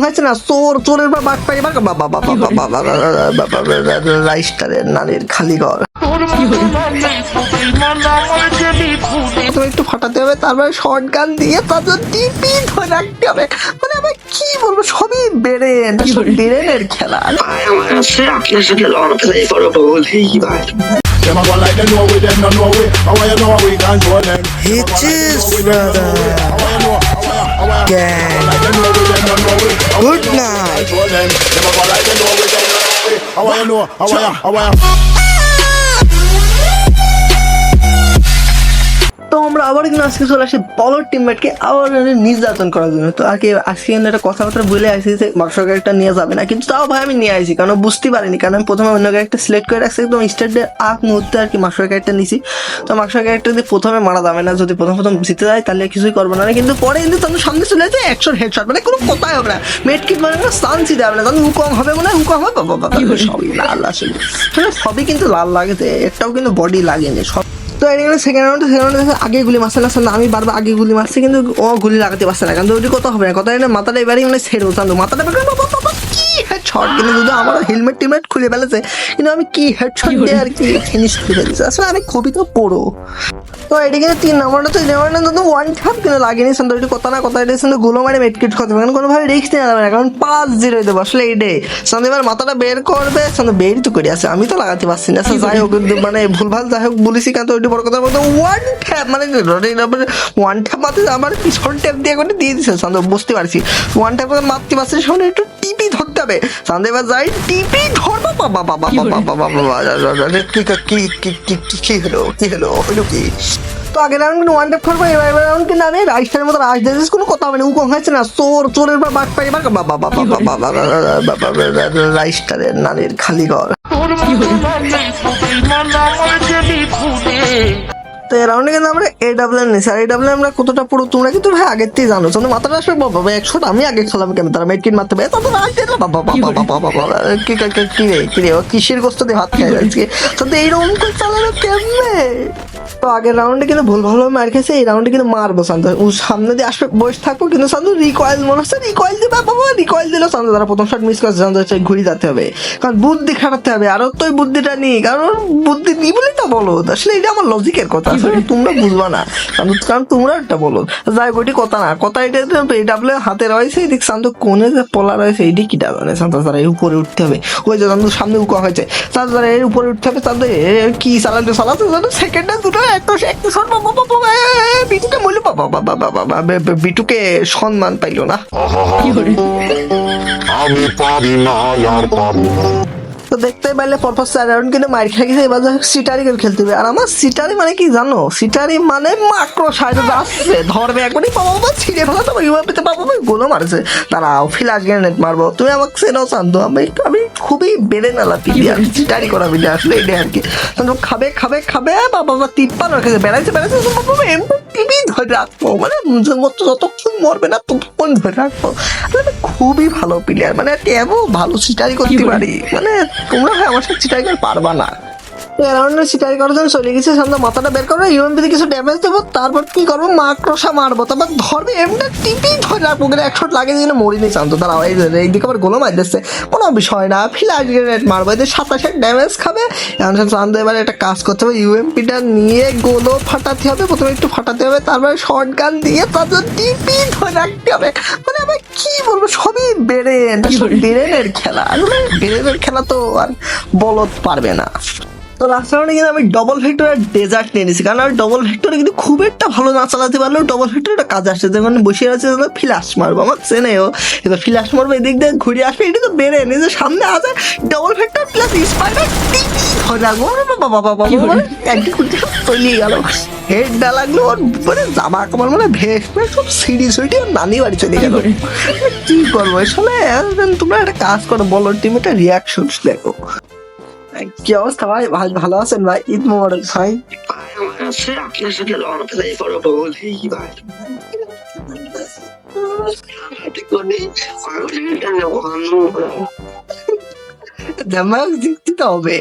হয়েছে না চোর চোরের বা বাট পাই বা বাবা বাবা বাবা বাবা রাইস্টারের নানির খালি ঘর প্রথমে একটু ফাটাতে হবে তারপরে শর্ট গান দিয়ে তারপর টিপি ধরে রাখতে হবে মানে আমি কি বলব সবই বেরেন বেরেনের খেলা আপনার সাথে লড় করব বলেই ভাই Them a go like they know we, them no know we. How you know we control them? Hitches, brother. How you know? How you Gang. them. Them a go like them know we them. I want you know. I want you. I want you. আমরা আবার কিন্তু আজকে চলে আসি বলর টিমমেটকে আবার মানে নির্যাতন করার জন্য। তো আর কি আজকে কিন্তু একটা কথাবার্তা বলে আসি যে মার্কস ক্যারেক্টার নিয়ে যাবে না, কিন্তু তাও ভাই আমি নিয়ে আসি, কারণ বুঝতে পারিনি। কারণ আমি প্রথমে অন্য ক্যারেক্টার সিলেক্ট করে রাখছি, একদম স্টার্টের আগ মুহূর্তে আর কি মার্কস ক্যারেক্টার নিছি। তো মার্কস ক্যারেক্টার দিয়ে প্রথমে মারা যাবে না, যদি প্রথম প্রথম জিতে যায়, তাহলে কিছুই করব না। কিন্তু পরে কিন্তু তাদের সামনে চলে যায় একশো হেডশট মানে কোনো কথাই হবে না। মেট কিট মানে না চান্সই দেবে না। তখন হুকম হবে মানে হুকম হবে বাবা বাবা সবই লাল আসলে। মানে সবই কিন্তু লাল লাগে একটাও কিন্তু বডি লাগেনি, সব তো এদিকে সেকেন্ড রাউন্ডে সেকেন্ড রাউন্ডে আগে গুলি মারছে। না আমি বারবার আগে গুলি মারছি কিন্তু ও গুলি লাগাতে পারছে না। কিন্তু ওটি কত হবে না কথা এটা মাথাটা এবারই মানে ছেড়ে চান্দু মাথাটা হেডশট কিন্তু যদি আমার হেলমেট টিমেট খুলে ফেলেছে কিন্তু আমি কি হেডশট দিয়ে আর কি জিনিস করে ফেলেছি আসলে আমি খুবই তো পড়ো। তো এদিকে তিন নম্বরটা তো নম্বরটা তো ওয়ান ঠাপ কিন্তু লাগেনি। সান্দু এটি কথা না কথা এটা গুলো মারে মেটকিট করতে পারে কোনোভাবে রিস্ক নেওয়া যাবে না। কারণ পাঁচ জিরো দেবো। আসলে এইটাই। সান্দু এবার মাথাটা বের করবে। সান্দু বের তো করে আছে। আমি তো লাগাতে পারছি না। যাই হোক মানে ভুলভাল যাই হোক বলেছি কারণ তো ওইটি বড় কথা বলতে। ওয়ান ট্যাপ মানে ওয়ান ট্যাপ মারতে আমার পিছন ট্যাপ দিয়ে করে দিয়ে দিছে। সান্দু বুঝতে পারছি। ওয়ান ট্যাপ মারতে পারছি। সামনে একটু টিপি ধরতে হবে সান্দু যাই টিপি ধরবো বাবা বাবা বাবা বাবা বাবা কি কি কি কি কি কি হলো কি হলো হলো কি তো আগের রাউন্ড কিন্তু ওয়ান করব এবার এবার রাউন্ড কিন্তু আমি রাইস্টারের মতো রাইস দিয়েছিস কোনো কথা হবে না উকম হয়েছে না চোর চোরের বা বাট পাই বা বাবা বাবা বাবা বাবা রাইস্টারের নানির খালি ঘর তো এই রাউন্ডে কিন্তু আমরা এ ডাব্লিউ নিছি। আর এ ডাব্লিউ আমরা কতটা পুরো তোমরা কিন্তু ভাই আগের থেকে জানো। তোমরা মাথাটা আসবে বাবা বাবা একশো আমি আগে খেলাম কেন? তারা মেটকিন মারতে পারে। তখন আগে বাবা বাবা বাবা বাবা কি কি কি কি রে কি রে ও কিসের গোস্ত দিয়ে ভাত খাই আজকে? তো এইরকম করে চালানো কেমনে? তো আগের রাউন্ডে কিন্তু ভুল ভালোভাবে মার খেয়েছে এই রাউন্ডে কিন্তু মারবো শান্ত ও সামনে দিয়ে আসবে বসে থাকব কিন্তু শান্ত রিকয়েল মনে হচ্ছে রিকয়েল দিবে বাবা রিকয়েল দিল শান্ত তারা প্রথম শট মিস করছে শান্ত হচ্ছে ঘুরে যেতে হবে। কারণ বুদ্ধি খাটাতে হবে আরও তো ওই বুদ্ধিটা নেই। কারণ বুদ্ধি নি বলেই তো বলো। আসলে এটা আমার লজিকের কথা আসলে তোমরা বুঝবা না। কারণ কারণ তোমরা একটা বলো। যাই ওইটি কথা না কথা এটা ডাবলে হাতে রয়েছে এদিক শান্ত কোনে যে পলা রয়েছে এইটি কি জানে শান্ত তারা এর উপরে উঠতে হবে। ওই যে শান্ত সামনে উকা হয়েছে। শান্ত তারা এর উপরে উঠতে হবে শান্ত কি চালাতে চালাতে চালাতে দুটো একটা বিটুকে বলল বাবা বাবা বাবা বাবা বিটুকে সম্মান পাইলো না। আমি পারি না আর পারি না। তো দেখতে পারলে পরপর চার রাউন্ড কিন্তু মার খেয়ে গেছে এবার সিটারি করে খেলতে হবে। আর আমার সিটারি মানে কি জানো? সিটারি মানে মাক্রো সাইডে যাচ্ছে ধরবে একবারই, পাবো বাবা ছিঁড়ে ফেলা তো ইউএ পেতে পাবো আমি গোলো মারছে। দাঁড়াও, ফিলাস গ্রেনেড মারবো, তুমি আমাকে সেটাও চান্দো আমি আমি খুবই বেড়ে নালা প্লেয়ার সিটারি করা বিলে আসলে এটাই আর কি। খাবে খাবে খাবে, বাবা বাবা তিপ্পান রেখেছে বেড়াইছে বেড়াইছে বাবা এমনি টিভি ধরে রাখব মানে যতক্ষণ মরবে না, ততক্ষণ ধরে রাখব। খুবই ভালো প্লেয়ার মানে এত ভালো চিটাই করতে পারি। মানে তোমরা হয় আমার সাথে চিটাই করে পারবা না। অ্যারাউন্ডে চিটাই করার জন্য চলে গেছে সামনে মাথাটা বের করব ইউএমপিতে কিছু ড্যামেজ দেবো তারপর কি করব? মাক্রোসা মারবো তারপর ধরবে এমনি টিপি ধরে রাখব কিন্তু একশো লাগিয়ে দিয়ে মরিনি চান্ত তারা এই এইদিকে আবার গোলো মার দিচ্ছে কোনো বিষয় না ফিলাস গ্রেনেড মারবো এদের সাতাশের ড্যামেজ খাবে। এখন চান্ত এবার একটা কাজ করতে হবে ইউএমপিটা নিয়ে গোলো ফাটাতে হবে প্রথমে একটু ফাটাতে হবে তারপরে শর্ট গান দিয়ে তারপর টিপি ধরে রাখতে হবে। মানে আমি কি বলব সবই বেরেন বেরেনের খেলা। আসলে বেরেনের খেলা তো আর বলদ পারবে না। তো লাস্ট রাউন্ডে কিন্তু আমি ডবল ভেক্টরের ডেজার্ট নিয়ে নিয়েছি কারণ আর ডবল ভেক্টরে কিন্তু খুব একটা ভালো না চালাতে পারলেও ডবল ভেক্টরটা কাজ আসছে। যেমন বসে আছে ফিলাস মারবো আমার চেনেও এবার ফিলাস মারবো এদিক দিয়ে ঘুরে আসবে এটা তো বেড়ে নিজে সামনে আছে ডবল ভেক্টর প্লাস স্পাইডার ধরে রাখব আরে বাবা বাবা বাবা মানে একদিন খুঁজতে সব তলিয়ে গেল। লাগল ওর মানে জামা কাপড় মানে ভেস মানে সব সিঁড়ি সুইটি ওর নানি বাড়ি চলে গেল। কি করব আসলে তোমরা একটা কাজ করো বলো টিম একটা রিয়াকশন দেখো। কি অবস্থা ভাই? ভাই ভালো আছেন ভাই? ঈদ মোবারক ভাই। আছে আপনার সাথে লড় প্লে করব বলেই ভাই। জামাক জিততে তো হবে।